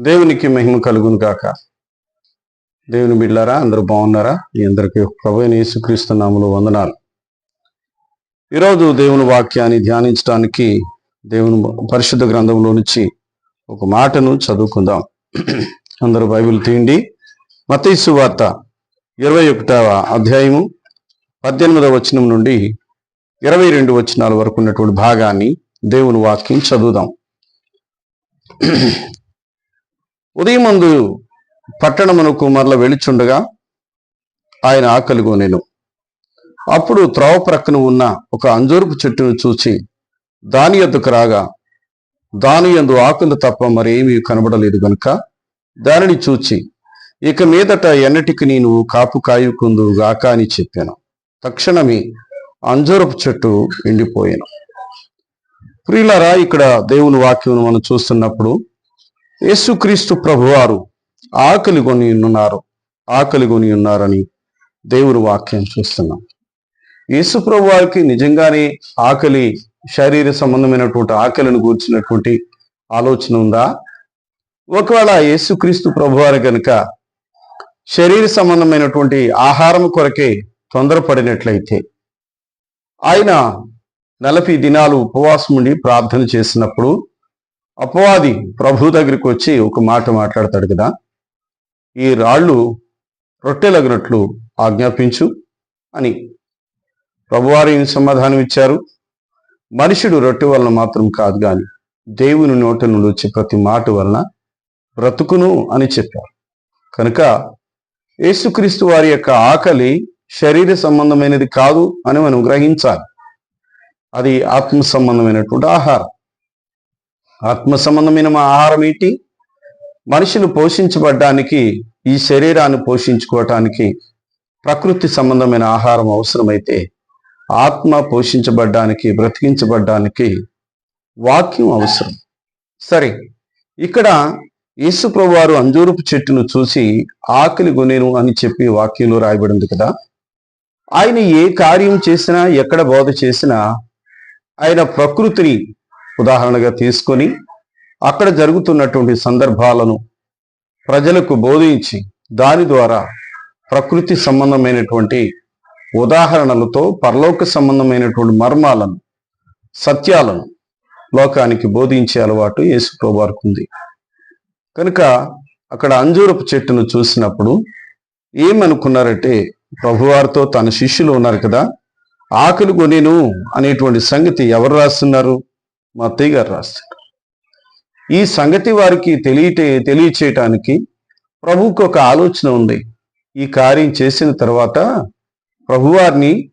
దేవునికి మహిమ కలుగును గాక. దేవుని బిడ్డారా అందరూ బాగున్నారా? మీ అందరికీ ప్రభు అయిన యేసుక్రీస్తు నామములో వందనాలు. ఈరోజు దేవుని వాక్యాన్ని ధ్యానించడానికి దేవుని పరిశుద్ధ గ్రంథంలో నుంచి ఒక మాటను చదువుకుందాం. అందరూ బైబిల్ తీయండి. మతీసు వార్త ఇరవై ఒకటవ అధ్యాయము పద్దెనిమిదవ వచనం నుండి ఇరవై రెండు వచనాల వరకు ఉన్నటువంటి భాగాన్ని దేవుని వాక్యం చదువుదాం. ఉదయమందు పట్టణమునకు మరల వెళుచుండగా ఆయన ఆకలి నేను. అప్పుడు త్రోవ ప్రక్కన ఉన్న ఒక అంజూరపు చెట్టును చూచి దాని ఎద్దుకు రాగా దాని యందు ఆకులు తప్ప మరేమీ కనబడలేదు గనుక? దానిని చూచి ఇక మీదట ఎన్నటికి నేను కాపు కాయుకుందు గాక అని చెప్పాను. తక్షణమే అంజూరపు చెట్టు ఎండిపోయాను. ప్రియులరా ఇక్కడ దేవుని వాక్యం మనం చూస్తున్నప్పుడు యేసుక్రీస్తు ప్రభువారు ఆకలి కొని ఉన్నారు ఆకలి కొని ఉన్నారని దేవుడు వాక్యం చూస్తున్నాం. యేసు ప్రభు వారికి నిజంగానే ఆకలి శరీర సంబంధమైనటువంటి ఆకలిని గూర్చినటువంటి ఆలోచన ఉందా? ఒకవేళ యేసుక్రీస్తు ప్రభువారు కనుక శరీర సంబంధమైనటువంటి ఆహారం కొరకే తొందరపడినట్లయితే ఆయన నలభై దినాలు ఉపవాసం ఉండి ప్రార్థన చేసినప్పుడు అపవాది ప్రభు దగ్గరికి వచ్చి ఒక మాట మాట్లాడతాడు కదా. ఈ రాళ్ళు రొట్టెలగినట్లు ఆజ్ఞాపించు అని ప్రభువారు ఏం సమాధానం ఇచ్చారు. మనుషుడు రొట్టె వలన మాత్రం కాదు కానీ దేవుని నోట నుండి వచ్చే ప్రతి మాట వలన బ్రతుకును అని చెప్పారు. కనుక యేసుక్రీస్తు వారి యొక్క ఆకలి శరీర సంబంధమైనది కాదు అని మనం గ్రహించాలి. అది ఆత్మ సంబంధమైనటువంటి ఆహారం. ఆత్మ సంబంధమైన మా ఆహారం ఏంటి? మనుషులు పోషించబడ్డానికి ఈ శరీరాన్ని పోషించుకోవటానికి ప్రకృతి సంబంధమైన ఆహారం అవసరమైతే ఆత్మ పోషించబడ్డానికి బ్రతికించబడ్డానికి వాక్యం అవసరం. సరే ఇక్కడ యేసుప్రభు వారు అంజూరపు చెట్టును చూసి ఆకలి కొనేను అని చెప్పి వాక్యంలో రాయబడింది కదా. ఆయన ఏ కార్యం చేసినా ఎక్కడ బోధ చేసినా ఆయన ప్రకృతిని ఉదాహరణగా తీసుకొని అక్కడ జరుగుతున్నటువంటి సందర్భాలను ప్రజలకు బోధించి దాని ద్వారా ప్రకృతి సంబంధమైనటువంటి ఉదాహరణలతో పరలోక సంబంధమైనటువంటి మర్మాలను సత్యాలను లోకానికి బోధించే అలవాటు యేసు ఉంది. కనుక అక్కడ అంజూరపు చెట్టును చూసినప్పుడు ఏమనుకున్నారంటే ప్రభువారితో తన శిష్యులు ఉన్నారు కదా ఆకలి కొనేను అనేటువంటి సంగతి ఎవరు రాస్తున్నారు? మా అత్తయ్య గారు రాస్తారు ఈ సంగతి వారికి తెలియటే తెలియచేయటానికి ప్రభువుకు ఒక ఆలోచన ఉంది. ఈ కార్యం చేసిన తర్వాత ప్రభువారిని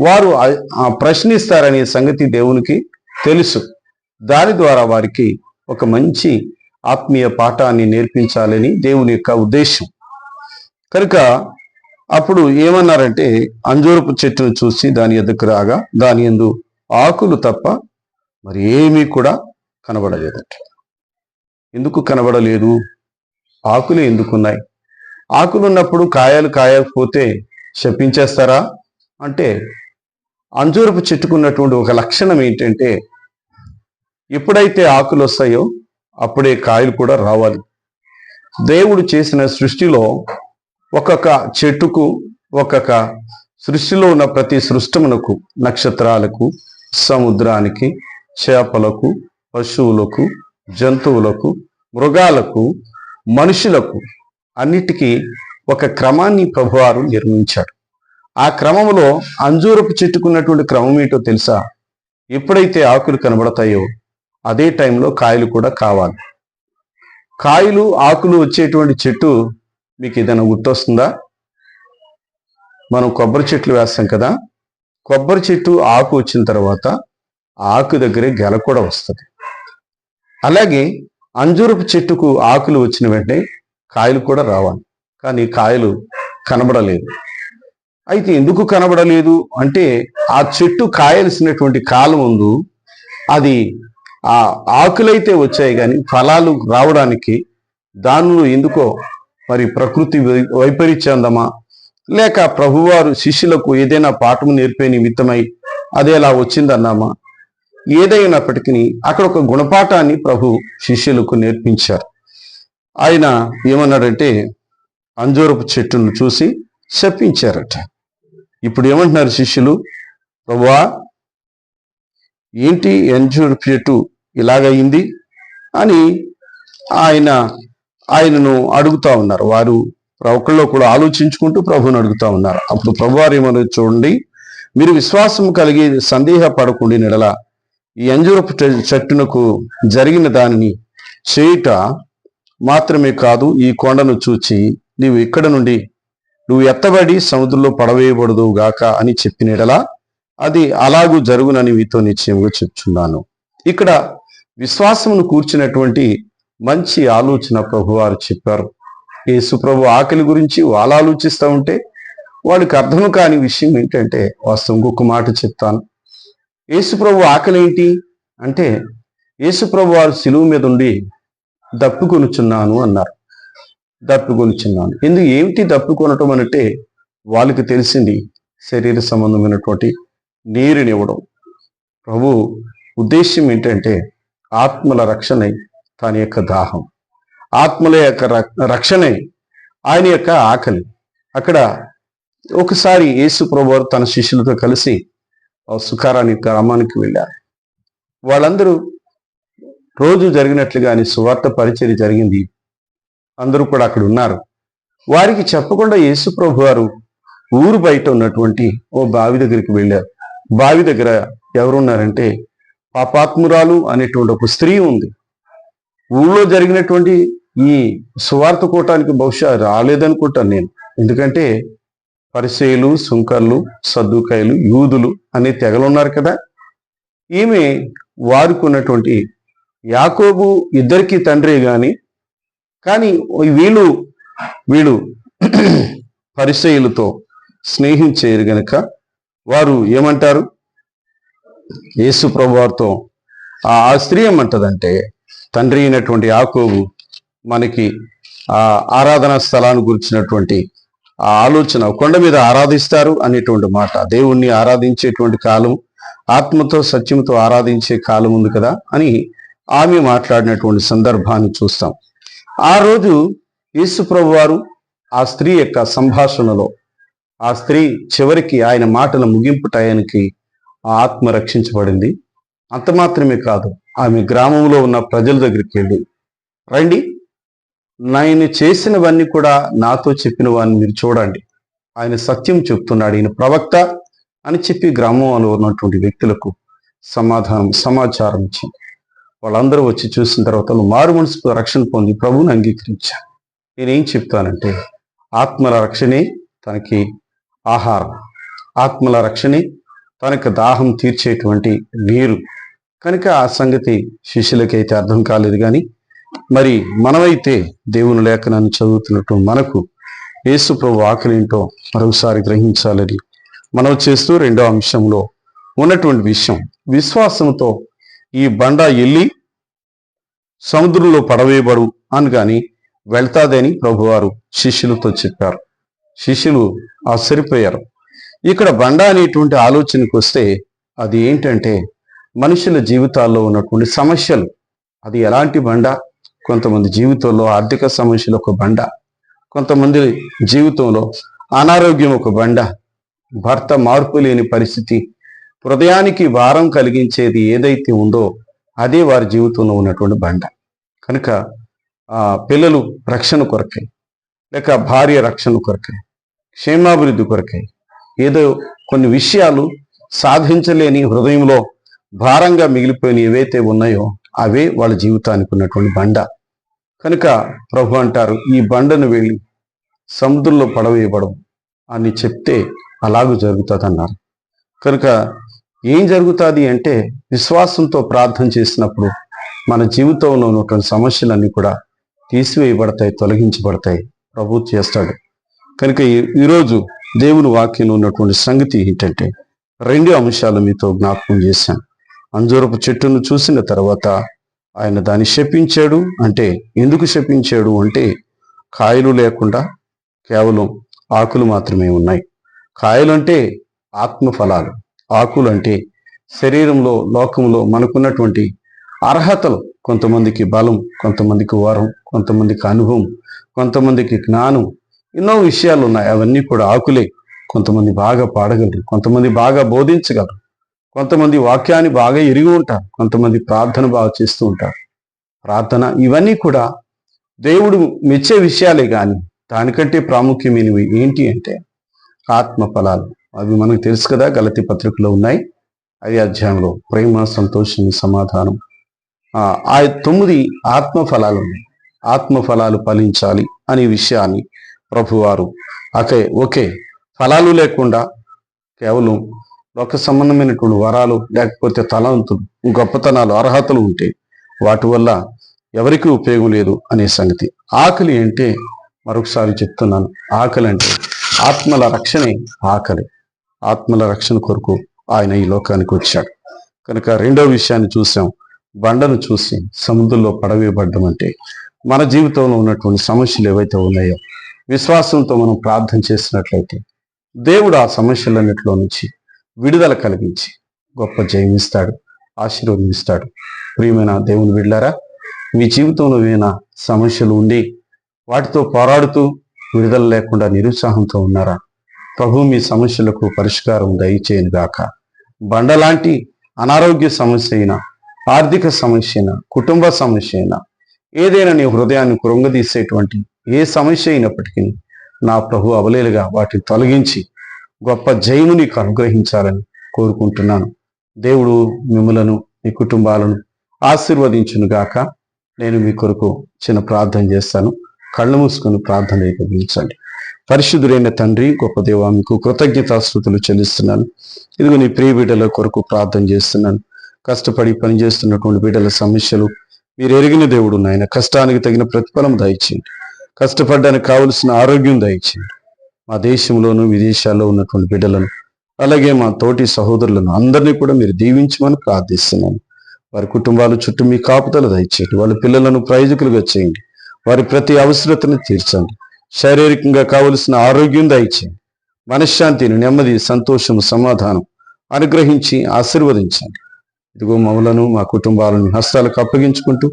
వారు ఆ- ప్రశ్నిస్తారనే సంగతి దేవునికి తెలుసు. దాని ద్వారా వారికి ఒక మంచి ఆత్మీయ పాఠాన్ని నేర్పించాలని దేవుని యొక్క ఉద్దేశం. కనుక అప్పుడు ఏమన్నారంటే అంజూరపు చెట్టును చూసి దాని ఎదుకు రాగా దాని ఎందు ఆకులు తప్ప మరి ఏమీ కూడా కనబడలేదట ఎందుకు కనబడలేదు? ఆకులు ఎందుకున్నాయి? ఆకులు ఉన్నప్పుడు కాయలు కాయకపోతే శపించేస్తారా? అంటే అంజూరపు చెట్టుకున్నటువంటి ఒక లక్షణం ఏంటంటే ఎప్పుడైతే ఆకులు వస్తాయో అప్పుడే కాయలు కూడా రావాలి. దేవుడు చేసిన సృష్టిలో ఒక్కొక్క చెట్టుకు ఒక్కొక్క సృష్టిలో ఉన్న ప్రతి సృష్టమునకు నక్షత్రాలకు సముద్రానికి చేపలకు పశువులకు జంతువులకు మృగాలకు మనుషులకు అన్నిటికీ ఒక క్రమాన్ని ప్రభువారు నిర్మించాడు ఆ క్రమంలో అంజూరపు చెట్టుకున్నటువంటి క్రమం ఏంటో తెలుసా? ఎప్పుడైతే ఆకులు కనబడతాయో అదే టైంలో కాయలు కూడా కావాలి. కాయలు ఆకులు వచ్చేటువంటి చెట్టు మీకు ఏదైనా గుర్తొస్తుందా? మనం కొబ్బరి చెట్లు వేస్తాం కదా. కొబ్బరి చెట్టు ఆకు వచ్చిన తర్వాత ఆకు దగ్గరే గెల కూడా వస్తుంది. అలాగే అంజూరపు చెట్టుకు ఆకులు వచ్చిన వెంటనే కాయలు కూడా రావాలి. కానీ కాయలు కనబడలేదు. అయితే ఎందుకు కనబడలేదు? అంటే ఆ చెట్టు కాయలసినటువంటి కాలం ముందు అది ఆ ఆకులైతే వచ్చాయి కానీ ఫలాలు రావడానికి దానిలో ఎందుకో మరి ప్రకృతి వై- వైపరీత్యందమా? లేక ప్రభువారు శిష్యులకు ఏదైనా పాఠం నేర్పే నిమిత్తమై అది ఎలా వచ్చిందన్నామా? ఏదైనప్పటికీ అక్కడ ఒక గుణపాఠాన్ని ప్రభు శిష్యులకు నేర్పించారు. ఆయన ఏమన్నాడంటే అంజూరపు చెట్టును చూసి శపించారట. ఇప్పుడు ఏమంటున్నారు శిష్యులు? ప్రభువా ఏంటి అంజూరపు చెట్టు ఇలాగయింది? అని ఆయన ఆయనను అడుగుతా ఉన్నారు. వారు ఒకళ్ళు కూడా ఆలోచించుకుంటూ ప్రభుని అడుగుతా ఉన్నారు. అప్పుడు ప్రభువారు ఏమన్నా చూడండి మీరు విశ్వాసం కలిగి సందేహపడకుండా నెడల ఈ అంజూరపు చెట్టునకు జరిగిన దానిని చేయుట మాత్రమే కాదు ఈ కొండను చూచి నీవు ఇక్కడ నుండి నువ్వు ఎత్తబడి సముద్రంలో పడవేయబడదు గాక అని చెప్పినడలా అది అలాగూ జరుగునని మీతో నిశ్చయంగా చెప్తున్నాను. ఇక్కడ విశ్వాసమును కూర్చున్నటువంటి మంచి ఆలోచన ప్రభువారు చెప్పారు. యేసు ప్రభు ఆకలి గురించి వాళ్ళు ఆలోచిస్తూ ఉంటే వాడికి అర్థం కాని విషయం ఏంటంటే వాస్తవం ఒక మాట చెప్తాను. యేసుప్రభు ఆకలి ఏంటి అంటే యేసుప్రభు వారు సిలువు మీద ఉండి దప్పుకొనుచున్నాను అన్నారు. దప్పుకొనుచున్నాను. ఎందుకు ఏమిటి దప్పుకొనటం అంటే వాళ్ళకి తెలిసింది శరీర సంబంధమైనటువంటి నీరునివ్వడం ప్రభు ఉద్దేశ్యం ఏంటంటే ఆత్మల రక్షణే తన యొక్క దాహం. ఆత్మల యొక్క రక్షణై రక్షణే ఆయన యొక్క ఆకలి. అక్కడ ఒకసారి యేసు ప్రభు తన శిష్యులతో కలిసి ఆ గ్రామానికి వెళ్ళారు. వాళ్ళందరూ రోజు జరిగినట్లుగానే సువార్త పరిచయం జరిగింది. అందరూ కూడా అక్కడ ఉన్నారు. వారికి చెప్పకుండా యేసు ప్రభు వారు ఊరు బయట ఉన్నటువంటి ఓ బావి దగ్గరికి వెళ్ళారు. బావి దగ్గర ఎవరున్నారంటే పాపాత్మురాలు అనేటువంటి ఒక స్త్రీ ఉంది. ఊళ్ళో జరిగినటువంటి ఈ సువార్త కూటానికి బహుశా రాలేదనుకుంటాను నేను. ఎందుకంటే పరిసేయులు సుంకర్లు సద్దుకాయలు యూదులు అనే తెగలు ఉన్నారు కదా. ఈమె వారికి ఉన్నటువంటి యాకోబు ఇద్దరికి తండ్రి కానీ కానీ వీళ్ళు వీళ్ళు పరిచయులతో స్నేహించేరు గనక వారు ఏమంటారు? యేసు ప్రభు వారితో ఆ ఆ స్త్రీ ఏమంటదంటే తండ్రి అయినటువంటి యాకోబు మనకి ఆ ఆరాధనా స్థలాన్ని గురించినటువంటి ఆ ఆలోచన కొండ మీద ఆరాధిస్తారు అనేటువంటి మాట. దేవుణ్ణి ఆరాధించేటువంటి కాలం ఆత్మతో సత్యంతో ఆరాధించే కాలం ఉంది కదా అని ఆమె మాట్లాడినటువంటి సందర్భాన్ని చూస్తాం. ఆ రోజు యేసు ప్రభు వారు ఆ స్త్రీ యొక్క సంభాషణలో ఆ స్త్రీ చివరికి ఆయన మాటల ముగింపు టయానికి ఆ ఆత్మ రక్షించబడింది. అంత మాత్రమే కాదు ఆమె గ్రామంలో ఉన్న ప్రజల దగ్గరికి వెళ్ళి రండి నేను చేసినవన్నీ కూడా నాతో చెప్పిన వాడిని మీరు చూడండి. ఆయన సత్యం చెప్తున్నాడు. ఈయన ప్రవక్త అని చెప్పి గ్రామంలో ఉన్నటువంటి వ్యక్తులకు సమాధానం సమాచారం ఇచ్చింది వాళ్ళందరూ వచ్చి చూసిన తర్వాత మారు మనసు రక్షణ పొంది ప్రభువుని అంగీకరించాను నేనేం చెప్తానంటే ఆత్మల రక్షణే తనకి ఆహారం. ఆత్మల రక్షణే తనకు దాహం తీర్చేటువంటి నీరు. కనుక ఆ సంగతి శిష్యులకైతే అర్థం కాలేదు కానీ మరి మనమైతే దేవుని లేఖనాన్ని చదువుతున్నట్టు మనకు యేసు ప్రభు ఆకలి ఏంటో మరొకసారి గ్రహించాలని మనం చేస్తూ రెండో అంశంలో ఉన్నటువంటి విషయం. విశ్వాసంతో ఈ బండ ఎల్లి సముద్రంలో పడవేయబడు అని కానీ వెళ్తాదని ప్రభువారు శిష్యులతో చెప్పారు. శిష్యులు ఆశ్చర్యపోయారు. ఇక్కడ బండ అనేటువంటి ఆలోచనకు వస్తే అది ఏంటంటే మనుషుల జీవితాల్లో ఉన్నటువంటి సమస్యలు. అది ఎలాంటి బండ? కొంతమంది జీవితంలో ఆర్థిక సమస్యలు ఒక బండ కొంతమంది జీవితంలో అనారోగ్యం ఒక బండ భర్త మార్పు లేని పరిస్థితి హృదయానికి భారం కలిగించేది ఏదైతే ఉందో అదే వారి జీవితంలో ఉన్నటువంటి బండ. కనుక ఆ పిల్లలు రక్షణ కొరకై లేక భార్య రక్షణ కొరకై క్షేమాభివృద్ధి కొరకై ఏదో కొన్ని విషయాలు సాధించలేని హృదయంలో భారంగా మిగిలిపోయిన ఏవైతే ఉన్నాయో అవే వాళ్ళ జీవితానికి ఉన్నటువంటి బండ. కనుక ప్రభు అంటారు ఈ బండను వెళ్ళి సముద్రంలో పడవేయబడం అని చెప్తే అలాగూ జరుగుతుంది అన్నారు కనుక ఏం జరుగుతుంది అంటే విశ్వాసంతో ప్రార్థన చేసినప్పుడు మన జీవితంలో ఉన్నటువంటి సమస్యలన్నీ కూడా తీసివేయబడతాయి తొలగించబడతాయి. ప్రభు చేస్తాడు. కనుక ఈ- ఈరోజు దేవుని వాక్యంలో ఉన్నటువంటి సంగతి ఏంటంటే రెండు అంశాలు మీతో జ్ఞాపకం చేశాను. అంజూరపు చెట్టును చూసిన తర్వాత ఆయన దాన్ని శపించాడు అంటే ఎందుకు శపించాడు అంటే కాయలు లేకుండా కేవలం ఆకులు మాత్రమే ఉన్నాయి. కాయలు అంటే ఆత్మ ఆకులు అంటే శరీరంలో లోకంలో మనకున్నటువంటి అర్హతలు. కొంతమందికి బలం కొంతమందికి వరం కొంతమందికి అనుభవం కొంతమందికి జ్ఞానం. ఎన్నో విషయాలు ఉన్నాయి. అవన్నీ కూడా ఆకులే. కొంతమంది బాగా పాడగలరు. కొంతమంది బాగా బోధించగలరు. కొంతమంది వాక్యాన్ని బాగా ఎరిగి ఉంటారు. కొంతమంది ప్రార్థన బాగా చేస్తూ ఉంటారు. ప్రార్థన ఇవన్నీ కూడా దేవుడు మెచ్చే విషయాలే కానీ దానికంటే ప్రాముఖ్యమైనవి ఏంటి అంటే ఆత్మ ఫలాలు. అవి మనకు తెలుసు కదా గలతి పత్రికలో ఉన్నాయి. అది అధ్యాయంలో ప్రేమ సంతోషం సమాధానం. ఆ ఆ తొమ్మిది ఆత్మ ఫలాలు ఉన్నాయి. ఆత్మ ఫలాలు ఫలించాలి అనే విషయాన్ని ప్రభువారు అకే ఓకే ఫలాలు లేకుండా కేవలం లోక సంబంధమైనటువంటి వరాలు లేకపోతే తలంతులు గొప్పతనాలు అర్హతలు ఉంటే వాటి వల్ల ఎవరికీ ఉపయోగం లేదు అనే సంగతి. ఆకలి అంటే మరొకసారి చెప్తున్నాను. ఆకలి అంటే ఆత్మల రక్షణే ఆకలి. ఆత్మల రక్షణ కొరకు ఆయన ఈ లోకానికి వచ్చాడు. కనుక రెండో విషయాన్ని చూసాం. బండను చూసి సముద్రంలో పడవేయబడ్డం అంటే మన జీవితంలో ఉన్నటువంటి సమస్యలు ఏవైతే ఉన్నాయో విశ్వాసంతో మనం ప్రార్థన చేసినట్లయితే దేవుడు ఆ సమస్యలన్నిటిలో నుంచి విడుదల కలిగించి గొప్ప జయమిస్తాడు ఆశీర్వదిస్తాడు. ప్రియమైన దేవుని బిడ్డారా మీ జీవితంలో ఏమైనా సమస్యలు ఉండి వాటితో పోరాడుతూ విడుదల లేకుండా నిరుత్సాహంతో ఉన్నారా? ప్రభు మీ సమస్యలకు పరిష్కారం దయచేయను గాక. బండలాంటి అనారోగ్య సమస్య అయినా ఆర్థిక సమస్య అయినా కుటుంబ సమస్య అయినా ఏదైనా నీ హృదయాన్ని కృంగదీసేటువంటి ఏ సమస్య అయినప్పటికీ నా ప్రభు అవలేలుగా వాటిని తొలగించి గొప్ప జయము నీకు అనుగ్రహించాలని కోరుకుంటున్నాను. దేవుడు మిమ్మలను మీ కుటుంబాలను ఆశీర్వదించును గాక. నేను మీ కొరకు చిన్న ప్రార్థన చేస్తాను. కళ్ళు మూసుకొని ప్రార్థన ఏకీభవించండి పరిశుద్ధుడైన తండ్రి గొప్ప దేవ మీకు కృతజ్ఞతాస్థుతులు చెల్లిస్తున్నాను. ఇదిగో నీ ప్రియ బిడ్డల కొరకు ప్రార్థన చేస్తున్నాను. కష్టపడి పనిచేస్తున్నటువంటి బిడ్డల సమస్యలు మీరు ఎరిగిన దేవుడు నాయన. కష్టానికి తగిన ప్రతిఫలం దయచేయండి. కష్టపడ్డానికి కావలసిన ఆరోగ్యం దయచేయండి. మా దేశంలోను విదేశాల్లో ఉన్నటువంటి బిడ్డలను అలాగే మా తోటి సహోదరులను అందరినీ కూడా మీరు దీవించమని ప్రార్థిస్తున్నాను వారి కుటుంబాల చుట్టూ మీ కాపుతలు దయచేయండి. వాళ్ళ పిల్లలను ప్రయోజకులుగా చేయండి. వారి ప్రతి అవసరతను తీర్చండి. శారీరకంగా కావలసిన ఆరోగ్యం దయచేయండి. మనశ్శాంతిని నెమ్మది సంతోషం సమాధానం అనుగ్రహించి ఆశీర్వదించండి. ఇదిగో మమ్మలను మా కుటుంబాలను హస్తాలకు అప్పగించుకుంటూ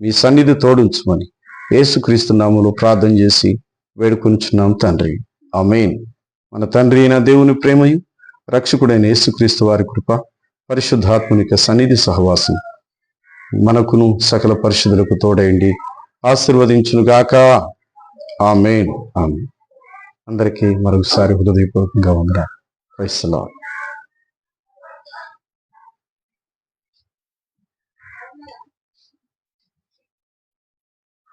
మీ సన్నిధి తోడుంచమని యేసుక్రీస్తు నామలో ప్రార్థన చేసి వేడుకొనుచున్నాం తండ్రి. ఆమెన్. మన తండ్రి అయిన దేవుని ప్రేమయు రక్షకుడైన యేసుక్రీస్తు వారి కృప పరిశుద్ధాత్మనిక సన్నిధి సహవాసం మనకును సకల పరిశుద్ధులకు తోడయండి ఆశీర్వదించును గాక ఆమెన్. ఆమె అందరికీ మరొకసారి హృదయపూర్వకంగా ఉందా క్రైస్తలాడ్